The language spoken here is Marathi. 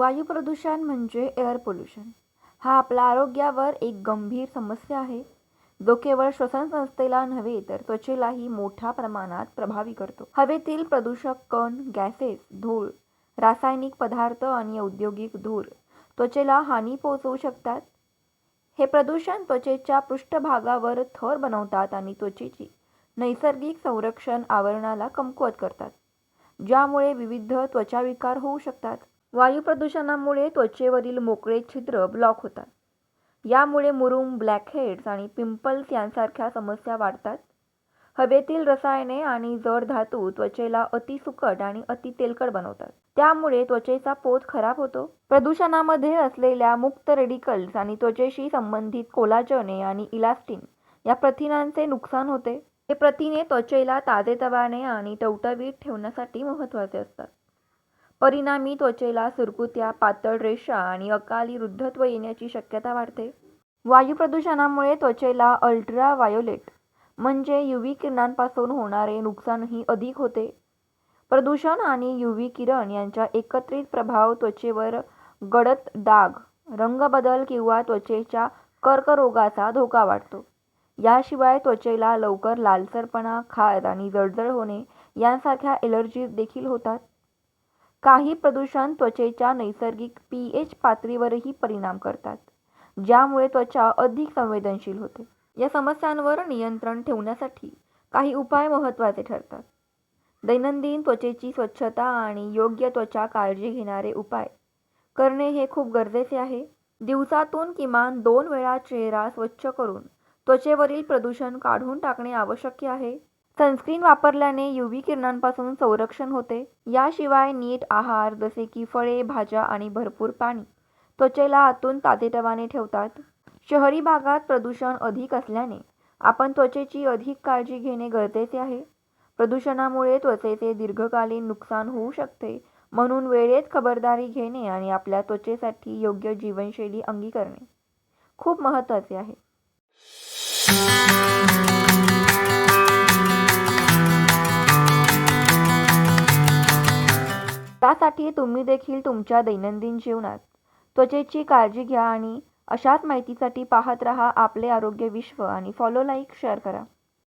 वायू प्रदूषण म्हणजे एअर पोल्युशन हा आपल्या आरोग्यावर एक गंभीर समस्या आहे. जो केवळ श्वसन संस्थेला नव्हे तर त्वचेलाही मोठ्या प्रमाणात प्रभावी करतो. हवेतील प्रदूषक कण गॅसेस धूळ रासायनिक पदार्थ आणि औद्योगिक धूर त्वचेला हानी पोहोचवू शकतात. हे प्रदूषण त्वचेच्या पृष्ठभागावर थर बनवतात आणि त्वचेची नैसर्गिक संरक्षण आवरणाला कमकुवत करतात ज्यामुळे विविध त्वचाविकार होऊ शकतात. वायू प्रदूषणामुळे त्वचेवरील मोकळे छिद्र ब्लॉक होतात. यामुळे मुरुम ब्लॅकहेड्स आणि पिंपल्स यांसारख्या समस्या वाढतात. हवेतील रसायने आणि जड धातू त्वचेला अति सुकट आणि अति तेलकट बनवतात. त्यामुळे त्वचेचा पोत खराब होतो. प्रदूषणामध्ये असलेल्या मुक्त रेडिकल्स आणि त्वचेशी संबंधित कोलाजने आणि इलास्टिन या प्रथिनांचे नुकसान होते. हे प्रथिने त्वचेला ताजेतवाने आणि टवटवीत ठेवण्यासाठी महत्त्वाचे असतात. परिणामी त्वचेला सुरकुत्या पातळ रेषा आणि अकाली वृद्धत्व येण्याची शक्यता वाढते. वायू प्रदूषणामुळे त्वचेला अल्ट्रा वायोलेट म्हणजे यू व्ही किरणांपासून होणारे नुकसानही अधिक होते. प्रदूषण आणि यू व्ही किरण यांचा एकत्रित प्रभाव त्वचेवर गडद डाग रंगबदल किंवा त्वचेच्या कर्करोगाचा धोका वाढतो. याशिवाय त्वचेला लवकर लालसरपणा खाज आणि जळजळ होणे यांसारख्या एलर्जीज देखील होतात. काही प्रदूषण त्वचेच्या नैसर्गिक पी एच पातळीवरही परिणाम करतात ज्यामुळे त्वचा अधिक संवेदनशील होते. या समस्यांवर नियंत्रण ठेवण्यासाठी काही उपाय महत्त्वाचे ठरतात. दैनंदिन त्वचेची स्वच्छता आणि योग्य त्वचा काळजी घेणारे उपाय करणे हे खूप गरजेचे आहे. दिवसातून किमान दोन वेळा चेहरा स्वच्छ करून त्वचेवरील प्रदूषण काढून टाकणे आवश्यक आहे. सनस्क्रीन वापरल्याने यू व्ही किरणांपासून संरक्षण होते. याशिवाय नीट आहार जसे की फळे भाज्या आणि भरपूर पाणी त्वचेला आतून ताजेतवाने ठेवतात. शहरी भागात प्रदूषण अधिक असल्याने आपण त्वचेची अधिक काळजी घेणे गरजेचे आहे. प्रदूषणामुळे त्वचेचे दीर्घकालीन नुकसान होऊ शकते म्हणून वेळेत खबरदारी घेणे आणि आपल्या त्वचेसाठी योग्य जीवनशैली अंगीकरणे खूप महत्त्वाचे आहे. त्यासाठी तुम्ही देखील तुमच्या दैनंदिन जीवनात त्वचेची काळजी घ्या आणि अशाच माहितीसाठी पाहत रहा आपले आरोग्य विश्व आणि फॉलो लाईक शेअर करा.